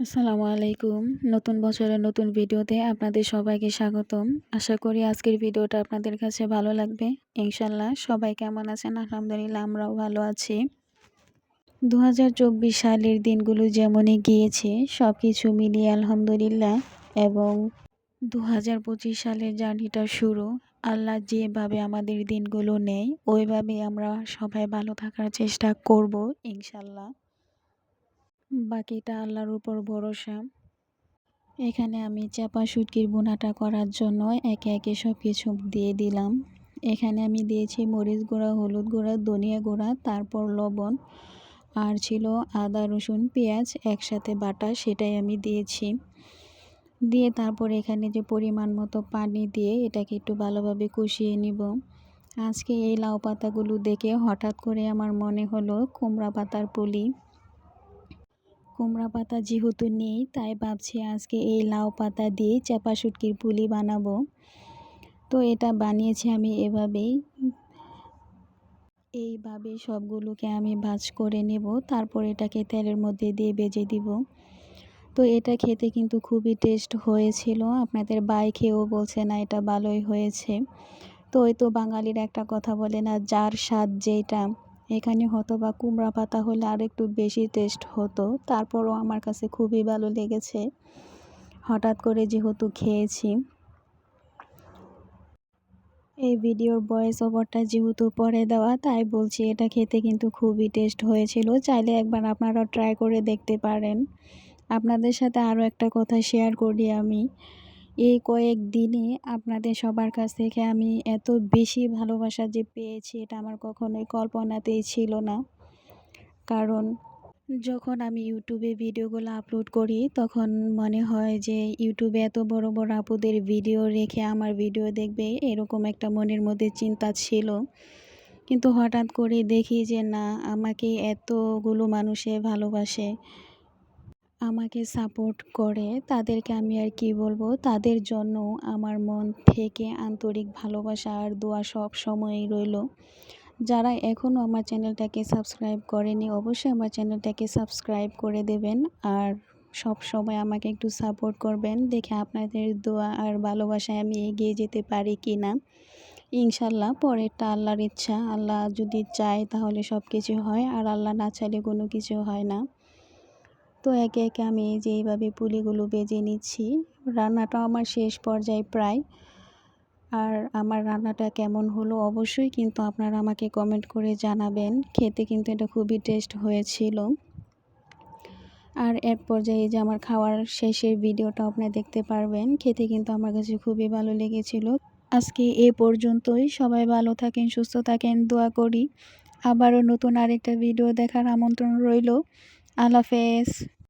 আসসালামু আলাইকুম। নতুন বছরের নতুন ভিডিওতে আপনাদের সবাইকে স্বাগতম। আশা করি আজকের ভিডিওটা আপনাদের কাছে ভালো লাগবে। ইনশাল্লাহ সবাই কেমন আছেন? আলহামদুলিল্লাহ আমরাও ভালো আছি। দু হাজার চব্বিশ সালের দিনগুলো যেমনই গিয়েছে সব কিছু মিলিয়ে আলহামদুলিল্লাহ। এবং দু হাজার পঁচিশ সালের জার্নিটা শুরু। আল্লাহ যেভাবে আমাদের দিনগুলো নেয় ওইভাবে আমরা সবাই ভালো থাকার চেষ্টা করব ইনশাল্লাহ বাকিটা আল্লাহর উপর ভরসা। এখানে আমি চাপা শুটকির বোনাটা করার জন্য একে একে সব কিছু দিয়ে দিলাম। এখানে আমি দিয়েছি মরিচ গুঁড়া, হলুদ গুঁড়া, ধনিয়া গুঁড়া, তারপর লবণ আর ছিল আদা, রসুন, পেঁয়াজ একসাথে বাটা, সেটাই আমি দিয়েছি। দিয়ে তারপর এখানে যে পরিমাণ মতো পানি দিয়ে এটাকে একটু ভালোভাবে কষিয়ে নিব। আজকে এই লাউ পাতাগুলো দেখে হঠাৎ করে আমার মনে হলো কুমড়া পাতার পুলি। কুমড়া পাতা যেহেতু নেই, তাই ভাবছি আজকে এই লাউ পাতা দিয়ে চাপা শুটকির পুলি বানাবো। তো এটা বানিয়েছি আমি এভাবেই। এইভাবে সবগুলোকে আমি ভাজ করে নেব, তারপর এটাকে তেলের মধ্যে দিয়ে বেজে দিব। তো এটা খেতে কিন্তু খুবই টেস্ট হয়েছিল, আপনাদের বাই খেয়েও বলছে না এটা ভালোই হয়েছে। তো ওই তো বাঙালির একটা কথা বলে না, যার স্বাদ যেটা এখানে হতো বা কুমড়া পাতা হলে আর একটু বেশি টেস্ট হতো। তারপরও আমার কাছে খুবই ভালো লেগেছে। হঠাৎ করে যেহেতু খেয়েছি। এই ভিডিওর ভয়েস ওভারটা যেহেতু পরে দেওয়া, তাই বলছি এটা খেতে কিন্তু খুবই টেস্ট হয়েছিল। চাইলে একবার আপনারা ট্রাই করে দেখতে পারেন। আপনাদের সাথে আরও একটা কথা শেয়ার করি আমি। এই কয়েক দিনে আপনাদের সবার কাছ থেকে আমি এত বেশি ভালোবাসা যে পেয়েছি এটা আমার কখনোই কল্পনাতেই ছিল না। কারণ যখন আমি ইউটিউবে ভিডিওগুলো আপলোড করি, তখন মনে হয় যে ইউটিউবে এত বড় বড় আপুদের ভিডিও রেখে আমার ভিডিও দেখবে এরকম একটা মনের মধ্যে চিন্তা ছিল। কিন্তু হঠাৎ করে দেখি যে না, আমাকে এতগুলো মানুষে ভালোবাসে। আমাকে সাপোর্ট করে, তাদেরকে আমি আর কি বলব, তাদের জন্য আমার মন থেকে আন্তরিক ভালোবাসা আর দোয়া সব সময়ই রইল। যারা এখনও আমার চ্যানেলটাকে সাবস্ক্রাইব করেনি, অবশ্যই আমার চ্যানেলটাকে সাবস্ক্রাইব করে দেবেন আর সব সময় আমাকে একটু সাপোর্ট করবেন, দেখে আপনাদের দোয়া আর ভালোবাসায় আমি এগিয়ে যেতে পারি কি না ইনশাল্লাহ, পরেরটা আল্লাহর ইচ্ছা, আল্লাহ যদি চায় তাহলে সব কিছু হয়, আর আল্লাহ না চাইলে কোনো কিছু হয় না। তো একে একে আমি যে এইভাবে পুলিগুলো বেজে নিচ্ছি। রান্নাটা আমার শেষ পর্যায়ে প্রায়। আর আমার রান্নাটা কেমন হলো অবশ্যই কিন্তু আপনারা আমাকে কমেন্ট করে জানাবেন। খেতে কিন্তু এটা খুবই টেস্ট হয়েছিল। আর এক পর্যায়ে যে আমার খাওয়ার শেষের ভিডিওটা আপনারা দেখতে পারবেন। খেতে কিন্তু আমার কাছে খুবই ভালো লেগেছিল। আজকে এ পর্যন্তই। সবাই ভালো থাকেন, সুস্থ থাকেন, দোয়া করি। আবারও নতুন আরেকটা ভিডিও দেখার আমন্ত্রণ রইল। আল্লাহ হাফেজ।